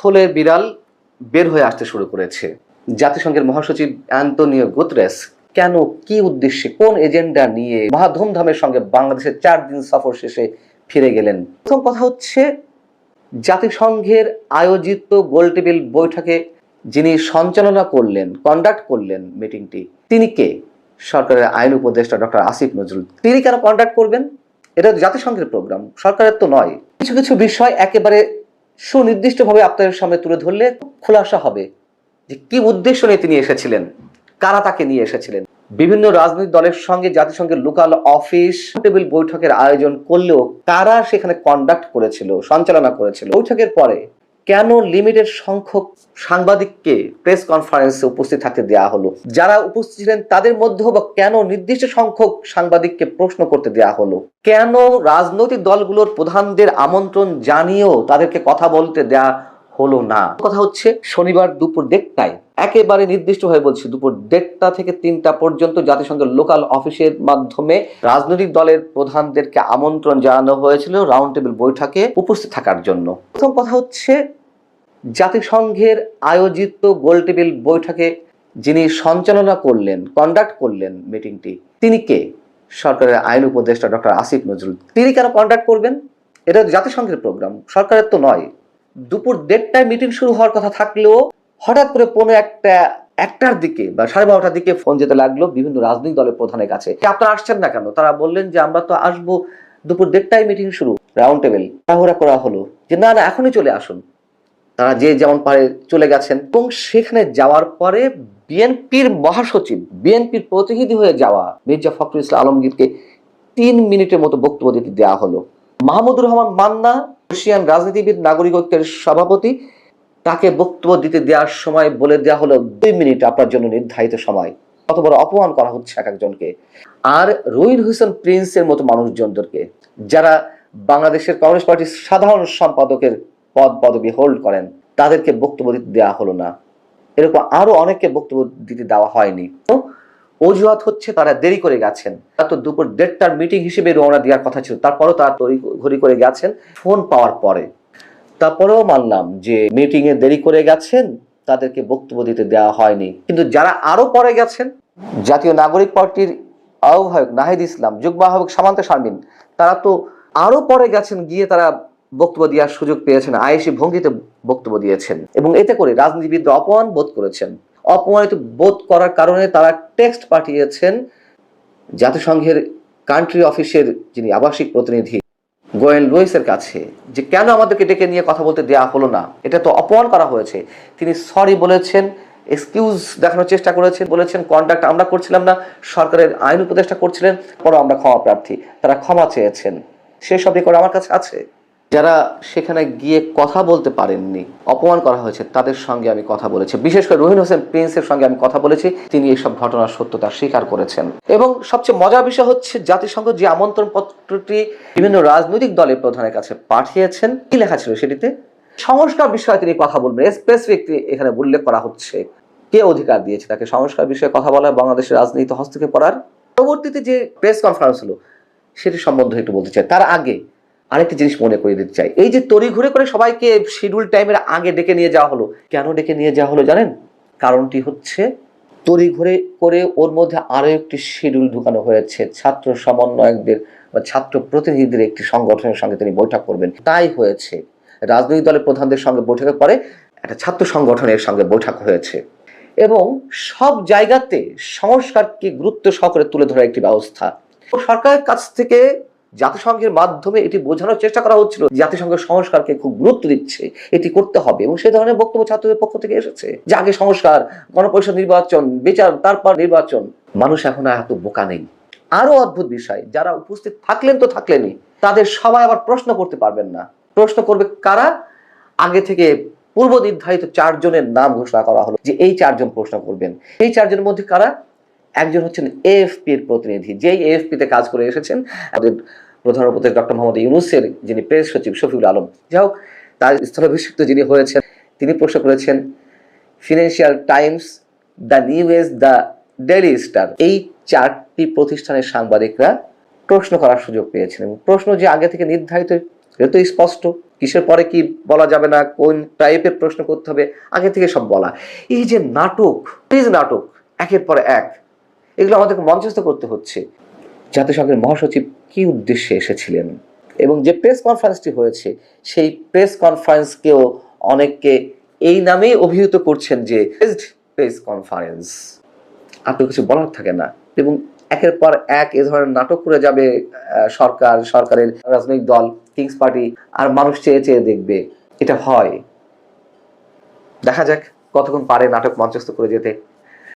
থলের বিড়াল বের হয়ে আসতে শুরু করেছে। জাতিসংঘের মহাসচিব অ্যান্তনিও গুতরেস কেন, কি উদ্দেশ্যে, কোন এজেন্ডা নিয়ে মহা ধুমধামের সঙ্গে বাংলাদেশের চার দিন সফর শেষে ফিরে গেলেন? প্রথম কথা হচ্ছে, জাতিসংঘের আয়োজিত গোলটেবিল বৈঠকে যিনি সঞ্চালনা করলেন কন্ডাক্ট করলেন মিটিংটি তিনি কে? সরকারের আইন উপদেষ্টা ডক্টর আসিফ নজরুল। তিনি কেন কন্ডাক্ট করবেন? এটা জাতিসংঘের প্রোগ্রাম সরকারের তো নয়। কিছু কিছু বিষয় একেবারে সুনির্দিষ্টভাবে আপনাদের সামনে তুলে ধরলে খোলাসা হবে যে কি উদ্দেশ্য নিয়ে তিনি এসেছিলেন, কারা তাকে নিয়ে এসেছিলেন। বিভিন্ন রাজনৈতিক দলের সঙ্গে, জাতিসংঘের লোকাল অফিস, টেবিল বৈঠকের আয়োজন করলেও কারা সেখানে কন্ডাক্ট করেছিল, সঞ্চালনা করেছিল। বৈঠকের পরে কেন লিমিটেড সংখ্যক সাংবাদিককে প্রেস কনফারেন্সে উপস্থিত থাকতে দেওয়া হলো? যারা উপস্থিত ছিলেন তাদের মধ্যেও বা কেন নির্দিষ্ট সংখ্যক সাংবাদিককে প্রশ্ন করতে দেওয়া হলো? কেন রাজনৈতিক দলগুলোর প্রধানদের আমন্ত্রণ জানিয়েও তাদেরকে কথা বলতে দেয়া হলো না। কথা হচ্ছে, শনিবার দুপুর দেড়টায়, একেবারে নির্দিষ্ট হয়ে বলছি, দুপুর দেড়টা থেকে তিনটা পর্যন্ত জাতিসংঘের লোকাল অফিসের মাধ্যমে রাজনৈতিক দলের প্রধানদেরকে আমন্ত্রণ জানানো হয়েছিল রাউন্ড টেবিল বৈঠকে উপস্থিত থাকার জন্য। প্রথম কথা হচ্ছে, জাতিসংঘের আয়োজিত গোল টেবিল বৈঠকে যিনি সঞ্চালনা করলেন কন্ডাক্ট করলেন মিটিংটি তিনি কে? সরকারের আইন উপদেষ্টা ডক্টর আসিফ নজরুল। তিনি কেন কন্ডাক্ট করবেন? এটা জাতিসংঘের প্রোগ্রাম সরকারের তো নয়। দুপুর দেড়টায় মিটিং শুরু হওয়ার কথা থাকলেও হঠাৎ করে পনেরো একটা, একটার দিকে বা সাড়ে বারোটার দিকে ফোন যেতে লাগল বিভিন্ন রাজনৈতিক দলের প্রধানের কাছে। আপনারা আসছেন না কেন? তারা বললেন যে, আমরা তো আসব দুপুর দেড়টায় মিটিং শুরু রাউন্ড টেবিল তাহলে করা হলো। যে, না না, এখনই চলে আসুন। তারা যে যেমন পারে চলে গেছেন। এবং সেখানে যাওয়ার পরে বিএনপির মহাসচিব, বিএনপির প্রতিনিধি হয়ে যাওয়া মির্জা ফখরুল ইসলাম আলমগীরকে তিন মিনিটের মতো বক্তব্য দিতে দেওয়া হলো। মাহমুদুর রহমান মান্না এশিয়ান রাজনীতিবিদ নাগরিক ঐক্যের সভাপতি, তাকে বক্তব্য দিতে দেওয়ার সময় বলে দেওয়া হলো দুই মিনিট আপনার জন্য নির্ধারিত সময়। কত বড় অপমান করা হচ্ছে এক একজনকে। আর রহিন হোসেন প্রিন্সের মতো মানুষজনদেরকে, যারা বাংলাদেশের কংগ্রেস পার্টির সাধারণ সম্পাদকের পদ পদবি হোল্ড করেন, তাদেরকে বক্তব্য দিতে দেওয়া হলো না। এরকম আরও অনেককে বক্তব্য দিতে দেওয়া হয়নি। তো অজুহাত হচ্ছে তারা দেরি করে গেছেন। তারা তো দুপুর দেড়টার মিটিং হিসেবে রওনা দেওয়ার কথা ছিল। তারপরেও তারা তৈরি ঘড়ি করে গেছেন ফোন পাওয়ার পরে। তারপরেও মানলাম যে মিটিং এ দেরি করে গেছেন, তাদেরকে বক্তব্য দিতে দেওয়া হয়নি। কিন্তু যারা আরও পরে গেছেন, জাতীয় নাগরিক পার্টির আহ্বায়ক নাহিদ ইসলাম, যুগ্ম আহ্বায়ক সামান্ত শারমিন, তারা তো আরও পরে গেছেন গিয়ে তারা বক্তব্য দেওয়ার সুযোগ পেয়েছেন আয়েসি ভঙ্গিতে বক্তব্য দিয়েছেন। এবং এতে করে রাজনীতিবিদরা অপমান বোধ করেছেন। অপমানিত বোধ করার কারণে তারা টেক্সট পাঠিয়েছেন জাতিসংঘের কান্ট্রি অফিসের যিনি আবাসিক প্রতিনিধি গোয়েন লুইসের কাছে যে কেন আমাদেরকে ডেকে নিয়ে কথা বলতে দেওয়া হলো না। এটা তো অপমান করা হয়েছে। তিনি সরি বলেছেন, এক্সকিউজ দেখানোর চেষ্টা করেছেন, বলেছেন, কন্ডাক্ট আমরা করছিলাম না, সরকারের আইন উপদেষ্টা করছিলেন পরে আমরা ক্ষমা প্রার্থী। তারা ক্ষমা চেয়েছেন। সেসব রেকর্ড আমার কাছে আছে। যারা সেখানে গিয়ে কথা বলতে পারেননি, অপমান করা হয়েছে, তাদের সঙ্গে আমি কথা বলেছি। বিশেষ করে রহিন হোসেন প্রিন্সের সঙ্গে আমি কথা বলেছি, তিনি এইসব ঘটনার সত্যতা স্বীকার করেছেন। এবং সবচেয়ে মজার বিষয় হচ্ছে জাতিসংঘ যে আমন্ত্রণ পত্রটি বিভিন্ন রাজনৈতিক দলের প্রধানের কাছে পাঠিয়েছেন, কি লেখা ছিল সেটিতে? সংস্কার বিষয়ে তিনি কথা বলবেন স্পেসিফিক এখানে উল্লেখ করা হচ্ছে। কে অধিকার দিয়েছে তাকে? সংস্কার বিষয়ে কথা বলা বাংলাদেশের রাজনীতি হস্তক্ষেপ করার? পরবর্তীতে যে প্রেস কনফারেন্স হলো, সেটি সম্বন্ধে একটু বলতে চাই। তার আগে আরেকটি জিনিস মনে করিয়ে দিতে চাই। এই যে তড়ি ঘুরে করে সবাইকে শিডিউল টাইমের আগে ডেকে নিয়ে যাওয়া হলো, কেন ডেকে নিয়ে যাওয়া হলো জানেন? কারণটি হচ্ছে তড়ি ঘুরে করে ওর মধ্যে আরও একটি শিডিউল ঢুকানো হয়েছে। ছাত্র সমন্বয়কদের বা ছাত্র প্রতিনিধিদের একটি সংগঠনের সঙ্গে তিনি বৈঠক করবেন। তাই হয়েছে। রাজনৈতিক দলের প্রধানদের সঙ্গে বৈঠকের পরে একটা ছাত্র সংগঠনের সঙ্গে বৈঠক হয়েছে। এবং সব জায়গাতে সংস্কারকে গুরুত্ব সহকারে তুলে ধরার একটি ব্যবস্থা। সরকারের কাছ থেকে জাতিসংঘের মাধ্যমে এটি বোঝানোর চেষ্টা করা হচ্ছিল জাতিসংঘ সংস্কারকে খুব গুরুত্ব দিচ্ছে, এটি করতে হবে এবং সেই ধরনের বক্তব্য ছাত্রদের পক্ষ থেকে এসেছে যে আগে সংস্কার, গণপরিষদ নির্বাচন, বিচার, তারপর নির্বাচন। মানুষ এখন আর এত বোকা নেই। আরও অদ্ভুত বিষয়, যারা উপস্থিত থাকলেন তো থাকলেনই, তাদের সবাই আবার প্রশ্ন করতে পারবেন না। প্রশ্ন করবে কারা? আগে থেকে পূর্ব নির্ধারিত চারজনের নাম ঘোষণা করা হলো যে এই চারজন প্রশ্ন করবেন। এই চারজনের মধ্যে কারা? একজন হচ্ছেন এএফপি এর প্রতিনিধি, যেই এএফপি তে কাজ করে এসেছেন প্রধান উপদেশ ডক্টর মোহাম্মদ ইউনুসের যিনি প্রেস সচিব শফিউল আলম। যাই হোক, তার স্থলাভিষিক্ত যিনি হয়েছেন, তিনি প্রশ্ন করেছেন financial times the news the daily star এই চারটি প্রতিষ্ঠানের সাংবাদিকরা প্রশ্ন করার সুযোগ পেয়েছেন এবং প্রশ্ন যে আগে থেকে নির্ধারিত, এটা তো স্পষ্ট। কিসের পরে কি বলা যাবে না? কোন টাইপের প্রশ্ন করতে হবে? আগে থেকে সব বলা। এই যে নাটক প্লিজ নাটক, একের পর এক, এগুলো আমাদেরকে মঞ্চস্থ করতে হচ্ছে। জাতিসংঘের মহাসচিব কি উদ্দেশ্যে এসেছিলেন? এবং যে প্রেস কনফারেন্সটি হয়েছে, সেই প্রেস কনফারেন্সকেও অনেককে এই নামেই অভিহিত করছেন যে প্রেস কনফারেন্স আর তো কিছু বলার থাকে না? এবং একের পর এক এ ধরনের নাটক করে যাবে সরকার, সরকারের রাজনৈতিক দল কিংস পার্টি আর মানুষ চেয়ে চেয়ে দেখবে, এটা হয়। দেখা যাক কতক্ষণ পারে নাটক মঞ্চস্থ করে যেতে।